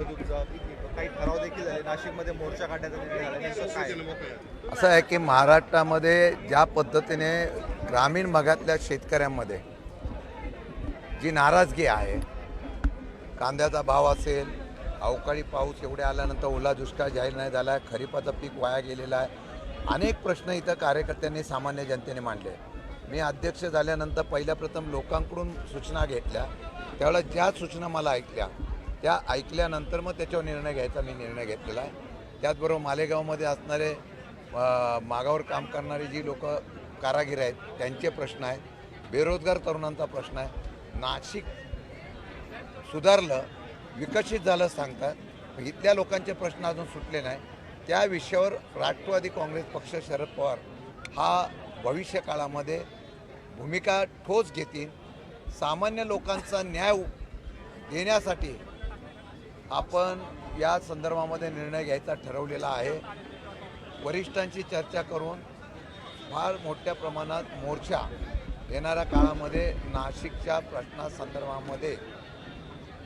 तुमचा काही ठराव देखील झाले. नाशिकमध्ये मोर्चा काढण्याचा निर्णय झाला. नेमकं काय? असं आहे की महाराष्ट्रामध्ये ज्या पद्धतीने ग्रामीण भागातल्या शेतकऱ्यांमध्ये जी नाराजगी आहे कांद्याचा भाव असेल अवकाळी पाऊस एवढे आल्यानंतर ओला दुष्काळ जाहीर नाही झाला आहे खरीपाचं पीक वाया गेलेलं आहे. अनेक प्रश्न इथं कार्यकर्त्यांनी सामान्य जनतेने मांडले. मी अध्यक्ष झाल्यानंतर पहिल्या प्रथम लोकांकडून सूचना घेतल्या. त्यावेळेला ज्या सूचना मला ऐकल्या त्या ऐकल्यानंतर मग त्याच्यावर निर्णय घ्यायचा मी निर्णय घेतलेला आहे. त्याचबरोबर मालेगावमध्ये असणारे मागावर काम करणारी जी लोक कारागीर आहेत त्यांचे प्रश्न आहेत. बेरोजगार तरुणांचा प्रश्न आहे. नाशिक सुधारलं विकसित झालं सांगतात. पण इथल्या लोकांचे प्रश्न अजून सुटले नाही. त्या विषयावर राष्ट्रवादी काँग्रेस पक्ष शरद पवार हा भविष्य काळामध्ये भूमिका ठोस घेतील. सामान्य लोकांचा न्याय देण्यासाठी आपण या संदर्भामध्ये निर्णय घ्यायचा ठरवलेला आहे. वरिष्ठांची चर्चा करून फार मोठ्या प्रमाणात मोर्चा येणाऱ्या काळामध्ये नाशिकच्या प्रश्नासंदर्भामध्ये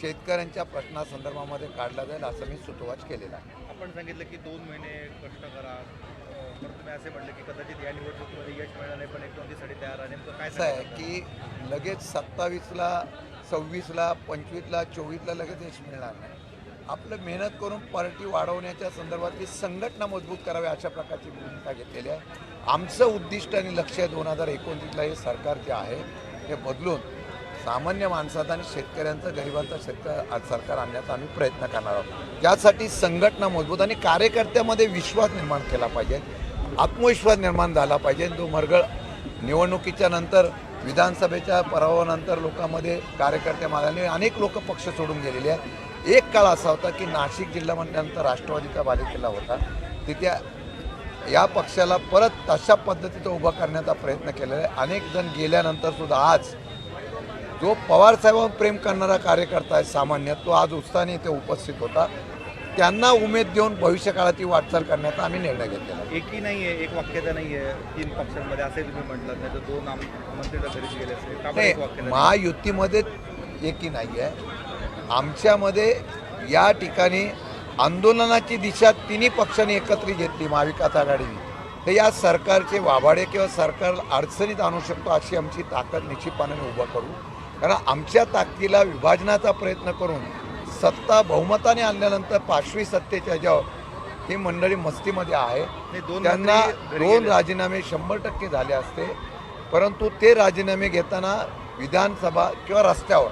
शेतकऱ्यांच्या प्रश्नासंदर्भामध्ये काढला जाईल असं मी सुतोवाच केलेला आहे. आपण सांगितलं की दोन महिने कष्ट करा. तर तुम्ही असे म्हटले की कदाचित या निवडणुकीमध्ये यश मिळणार नाही पण एक दोन साठी तयार आहे नेमकं काय असं आहे? की लगेच सत्तावीसला सव्वीसला पंचवीसला चोवीसला लगेच यश मिळणार नाही. आपलं मेहनत करून पार्टी वाढवण्याच्या संदर्भातली संघटना मजबूत करावी अशा प्रकारची भूमिका घेतलेली आहे. आमचं उद्दिष्ट आणि लक्ष दोन हजार एकोणतीसला हे सरकार जे आहे हे बदलून सामान्य माणसाचं आणि शेतकऱ्यांचं गरिबांचं शेतकऱ्या सरकार आणण्याचा आम्ही प्रयत्न करणार आहोत. त्यासाठी संघटना मजबूत आणि कार्यकर्त्यामध्ये विश्वास निर्माण केला पाहिजे आत्मविश्वास निर्माण झाला पाहिजे. जो मरगळ निवडणुकीच्या नंतर विधानसभेच्या पराभवानंतर लोकांमध्ये कार्यकर्त्या मागाने अनेक लोक पक्ष सोडून गेलेले आहेत. एक काळ असा होता की नाशिक जिल्हा म्हटल्यानंतर राष्ट्रवादीचा बालेकिल्ला होता. तिथे या पक्षाला परत तशा पद्धतीचं उभं करण्याचा प्रयत्न केलेला आहे. अनेक जण गेल्यानंतर सुद्धा आज जो पवार साहेबांवर प्रेम करणारा कार्यकर्ता आहे सामान्य तो आज उत्साहाने इथे उपस्थित होता. त्यांना उमेद देऊन भविष्य काळाची वाटचाल करण्याचा आम्ही निर्णय घेतलेला एकही नाही आहे एक वाक्यता नाही आहे तीन पक्षांमध्ये असे तुम्ही म्हटलं नाही तर दोन आम- मंत्री गेले नाही? महायुतीमध्ये एकी नाही आहे आमच्यामध्ये या ठिकाणी आंदोलनाची दिशा तिन्ही पक्षांनी एकत्रित घेतली महाविकास आघाडीने. तर या सरकारचे वाभाडे किंवा सरकार अडचणीत आणू शकतो अशी आमची ताकद निश्चितपणे उभं करू. कारण आमच्या ताकदीला विभाजनाचा प्रयत्न करून सत्ता बहुमताने आणल्यानंतर पाचवी सत्तेच्या ज्या ही मंडळी मस्तीमध्ये आहे त्यांना दोन. राजीनामे शंभर टक्के झाले असते. परंतु ते राजीनामे घेताना विधानसभा किंवा रस्त्यावर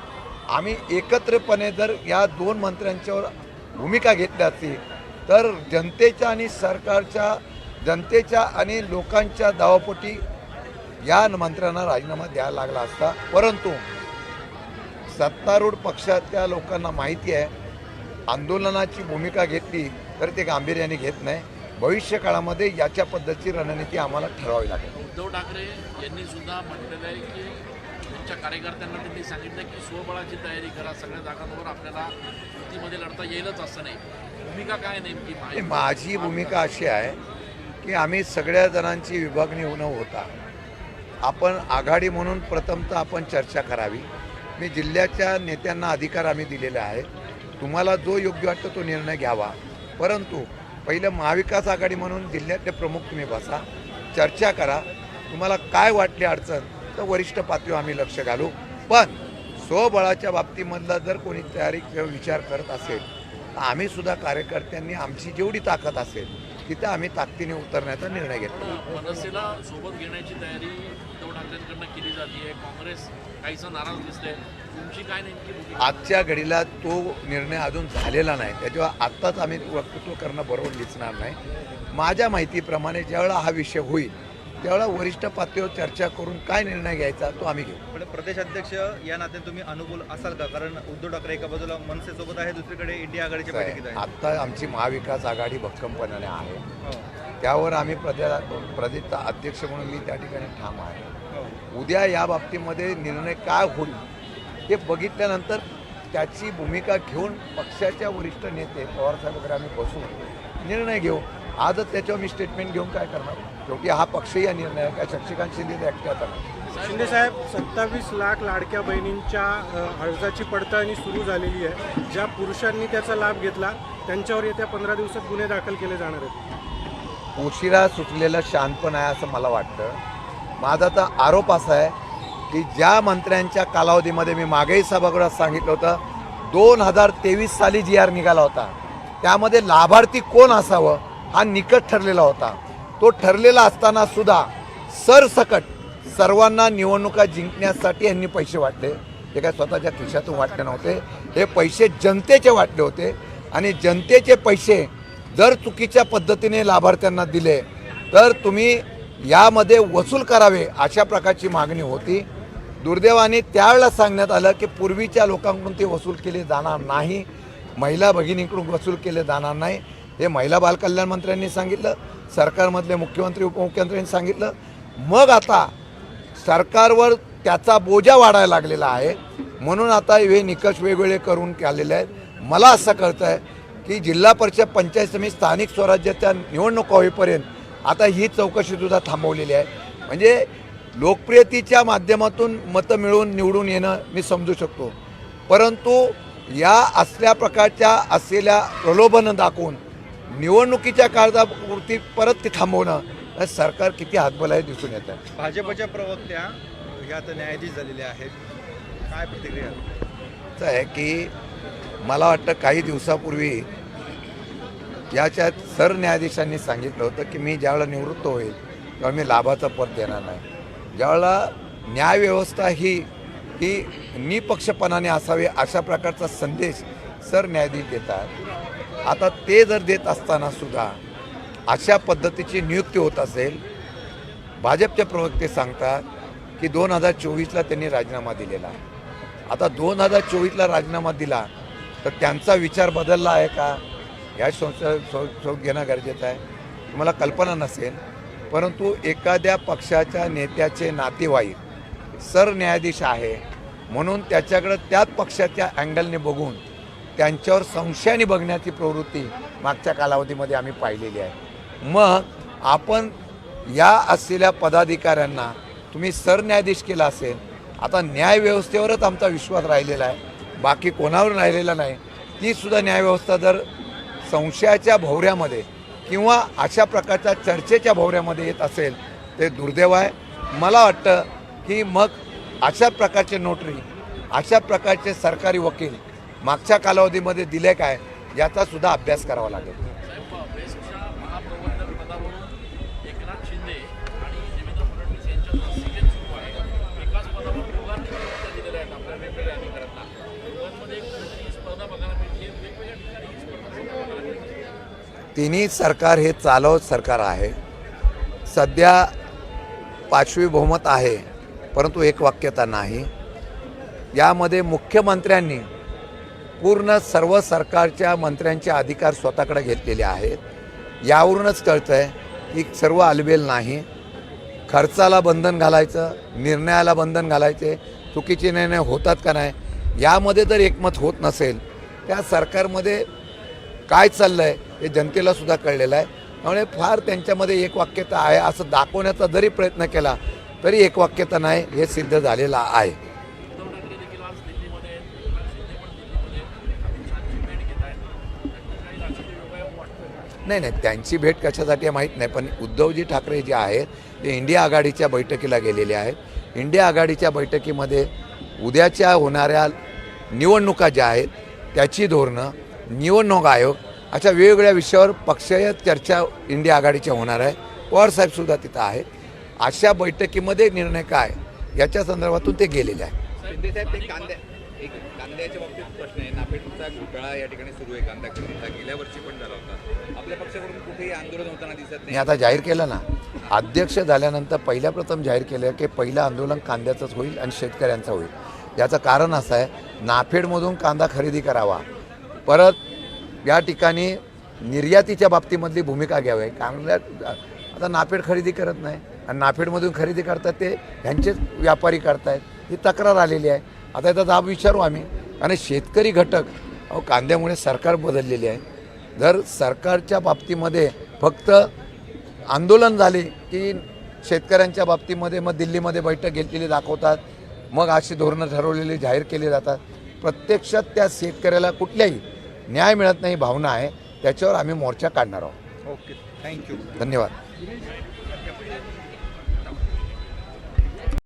आम्ही एकत्रपणे जर या दोन मंत्र्यांच्यावर भूमिका घेतली असती तर जनतेच्या आणि सरकारच्या जनतेच्या आणि लोकांच्या दावापोटी या मंत्र्यांना राजीनामा द्यायला लागला असता. परंतु सत्तारूढ पक्षातल्या लोकांना माहिती आहे आंदोलनाची भूमिका घेतली तर ते गांभीर्याने घेत नाही. भविष्य काळामध्ये याच्या पद्धतीची रणनीती आम्हाला ठरवावी लागेल. उद्धव ठाकरे यांनी सुद्धा म्हटलेलं आहे की आमच्या कार्यकर्त्यांना त्यांनी सांगितलं की स्वबळाची तयारी करा सगळ्या जागांवर आपल्याला युतीमध्ये लढता येईलच असं नाही. भूमिका काय नेमकी? आणि माझी भूमिका अशी आहे की आम्ही सगळ्या जणांची विभागणी होणं होता आपण आघाडी म्हणून प्रथमतः आपण चर्चा करावी. मी जिल्ह्याच्या नेत्यांना अधिकार आम्ही दिलेले आहे तुम्हाला जो योग्य वाटतो तो निर्णय घ्यावा. परंतु पहिलं महाविकास आघाडी म्हणून जिल्ह्यातले प्रमुख तुम्ही बसा चर्चा करा. तुम्हाला काय वाटली अडचण? तर वरिष्ठ पातळीवर आम्ही लक्ष घालू. पण स्वबळाच्या बाबतीमधला जर कोणी तयारी किंवा विचार करत असेल तर आम्ही सुद्धा कार्यकर्त्यांनी आमची जेवढी ताकद असेल तिथं आम्ही ताकदीने उतरण्याचा निर्णय घेतला. मनसेला सोबत घेण्याची तयारी उद्धव ठाकरेंकडनं केली जाते काँग्रेस नाराज दिसते तुमची काय नेमकी भूमिका? आजच्या घडीला तो निर्णय अजून झालेला नाही. त्याच्यावर आत्ताच आम्ही वक्तृत्व करणं बरोबर दिसणार नाही. माझ्या माहितीप्रमाणे ज्यावेळेला हा विषय होईल त्यावेळेला वरिष्ठ पातळीवर चर्चा करून काय निर्णय घ्यायचा तो आम्ही घेऊ. पण प्रदेशाध्यक्ष या नात्याने तुम्ही अनुकूल असाल का? कारण उद्धव ठाकरे एका बाजूला मनसेसोबत आहे दुसरीकडे इंडिया आघाडीच्या बैठकीत आहे. आत्ता आमची महाविकास आघाडी भक्कमपणाने आहे. हो, त्यावर आम्ही प्रजा प्रदेशचा अध्यक्ष म्हणून मी त्या ठिकाणी ठाम आहे. हो. उद्या या बाबतीमध्ये निर्णय काय होईल हे बघितल्यानंतर त्याची भूमिका घेऊन पक्षाच्या वरिष्ठ नेते पवारसाहेब वगैरे आम्ही बसून निर्णय घेऊ. आजच त्याच्यावर मी स्टेटमेंट घेऊन काय करणार? शेवटी हा पक्षही या निर्णय आहे. का शशिकांत शिंदे एकट्याचा नाही शिंदे साहेब सत्तावीस लाख लाडक्या बहिणींच्या अर्जाची पडताळणी सुरू झालेली आहे. ज्या पुरुषांनी त्याचा लाभ घेतला त्यांच्यावर येत्या पंधरा दिवसात गुन्हे दाखल केले जाणार आहेत. उशिरा सुटलेलं शांतपण आहे असं मला वाटतं. माझा तर आरोप असा आहे की ज्या मंत्र्यांच्या कालावधीमध्ये मी मागेही सभागृहात सांगितलं होतं दोन हजार तेवीस साली जी आर निघाला होता त्यामध्ये लाभार्थी कोण असावं? हा निकट ठरलेला होता. तो ठरलेला असताना सुद्धा सरसकट सर्वांना निवडणुका जिंकण्यासाठी यांनी पैसे वाटले. हे काय स्वतःच्या खिशातून वाटले नव्हते. हे पैसे जनतेचे वाटले होते. आणि जनतेचे पैसे जर चुकीच्या पद्धतीने लाभार्थ्यांना दिले तर तुम्ही यामध्ये वसूल करावे अशा प्रकारची मागणी होती. दुर्दैवाने त्यावेळेला सांगण्यात आलं की पूर्वीच्या लोकांकडून ते वसूल केले जाणार नाही. महिला भगिनीकडून वसूल केले जाणार नाही. हे महिला बालकल्याण मंत्र्यांनी सांगितलं सरकारमधले मुख्यमंत्री उपमुख्यमंत्र्यांनी सांगितलं. मग आता सरकारवर त्याचा बोजा वाढायला लागलेला आहे. म्हणून आता हे निकष वेगवेगळे करून आलेले आहेत. मला असं कळतं आहे की जिल्हा परिषद पंचायत समिती स्थानिक स्वराज्याच्या निवडणुका होईपर्यंत आता ही चौकशीसुद्धा थांबवलेली आहे. म्हणजे लोकप्रियतेच्या माध्यमातून मतं मिळवून निवडून येणं मी समजू शकतो. परंतु या असल्या प्रकारच्या असलेल्या प्रलोभनं दाखवून निवडणुकीच्या काळापुरती परत ते थांबवणं हे सरकार किती हातबल आहे दिसून येतं भाजपच्या प्रवक्त्या ह्या आता न्यायाधीश झालेल्या आहेत. काय प्रतिक्रिया? असं आहे की मला वाटतं काही दिवसापूर्वी याच्या सरन्यायाधीशांनी सांगितलं होतं की मी ज्यावेळेला निवृत्त होईल तेव्हा मी लाभाचं पद देणार नाही. ज्यावेळेला न्यायव्यवस्था ही ही निपक्षपणाने असावी अशा प्रकारचा संदेश सरन्यायाधीश देतात आता ते जर देत असताना सुद्धा अशा पद्धतीची नियुक्ती होत असेल भाजपचे प्रवक्ते सांगतात की दोन हजार चोवीसला त्यांनी राजीनामा दिलेला. आता दोन हजार चोवीसला राजीनामा दिला तर त्यांचा विचार बदलला आहे का? या संशय शोध घेणं गरजेचं आहे. तुम्हाला कल्पना नसेल परंतु एखाद्या पक्षाच्या नेत्याचे नातेवाईक सरन्यायाधीश आहे म्हणून त्याच्याकडं त्याच पक्षाच्या अँगलने बघून त्यांच्यावर संशयाने बघण्याची प्रवृत्ती मागच्या कालावधीमध्ये आम्ही पाहिलेली आहे. मग आपण या असलेल्या पदाधिकाऱ्यांना तुम्ही सरन्यायाधीश केला असेल आता न्यायव्यवस्थेवरच आमचा विश्वास राहिलेला आहे. बाकी कोणावर राहिलेला नाही. तीसुद्धा न्यायव्यवस्था जर संशयाच्या भोवऱ्यामध्ये किंवा अशा प्रकारच्या चर्चेच्या भोवऱ्यामध्ये येत असेल ते दुर्दैव आहे. मला वाटतं की मग अशा प्रकारचे नोटरी अशा प्रकारचे सरकारी वकील मागच्या कालावधीमध्ये दिले काय याचा सुद्धा अभ्यास करावा लागेल. तिन्ही सरकार हे चालवत सरकार आहे. सध्या पाचवी बहुमत आहे परंतु एक वाक्यता नाही. यामध्ये मुख्यमंत्र्यांनी पूर्ण सर्व सरकारच्या मंत्र्यांचे अधिकार स्वतःकडे घेतलेले आहेत. यावरूनच कळतं आहे की सर्व अलबेल नाही. खर्चाला बंधन घालायचं निर्णयाला बंधन घालायचे चुकीचे निर्णय होतात का नाही यामध्ये जर एकमत होत नसेल त्या सरकारमध्ये काय चाललं आहे हे जनतेलासुद्धा कळलेलं आहे. त्यामुळे फार त्यांच्यामध्ये एकवाक्यता आहे असं दाखवण्याचा जरी प्रयत्न केला तरी एकवाक्यता नाही हे सिद्ध झालेलं आहे. नाही नाही त्यांची भेट कशासाठी माहीत नाही पण उद्धवजी ठाकरे जे आहेत ते इंडिया आघाडीच्या बैठकीला गेलेले आहेत. इंडिया आघाडीच्या बैठकीमध्ये उद्याच्या होणाऱ्या निवडणुका ज्या आहेत त्याची धोरणं निवडणूक आयोग अशा वेगवेगळ्या विषयावर पक्षीय चर्चा इंडिया आघाडीच्या होणार आहे. पवारसाहेबसुद्धा तिथं आहेत. अशा बैठकीमध्ये निर्णय काय? याच्या संदर्भातून ते गेलेले आहे एक कांद्याच्या बाबतीत प्रश्न आहे. नापेडचा घोटाळा या ठिकाणी सुरू आहे. कांदा खरेदीचा गेल्या वर्षी पण झाला होता. आपल्या पक्षाकडून कुठेही आंदोलन होताना दिसत मी नाही आता जाहीर केलं ना. अध्यक्ष झाल्यानंतर पहिल्या प्रथम जाहीर केलं की पहिलं आंदोलन कांद्याचंच होईल आणि शेतकऱ्यांचं होईल. याचं कारण असं आहे नाफेडमधून कांदा खरेदी करावा. परत या ठिकाणी निर्यातीच्या बाबतीमधली भूमिका घ्यावी. कांदा आता नाफेड खरेदी करत नाही. आणि नाफेडमधून खरेदी करतात ते ह्यांचेच व्यापारी करतायत. ही तक्रार आलेली आहे. आता याचा दाब विचारू आम्ही. आणि शेतकरी घटक अहो कांद्यामुळे सरकार बदललेली आहे. जर सरकारच्या बाबतीमध्ये फक्त आंदोलन झाले की शेतकऱ्यांच्या बाबतीमध्ये मग दिल्लीमध्ये बैठक घेतलेली दाखवतात मग अशी धोरणं ठरवलेली जाहीर केली जातात. प्रत्यक्षात त्या शेतकऱ्याला कुठल्याही न्याय मिळत नाही भावना आहे. त्याच्यावर आम्ही मोर्चा काढणार आहोत. Okay thank you. धन्यवाद.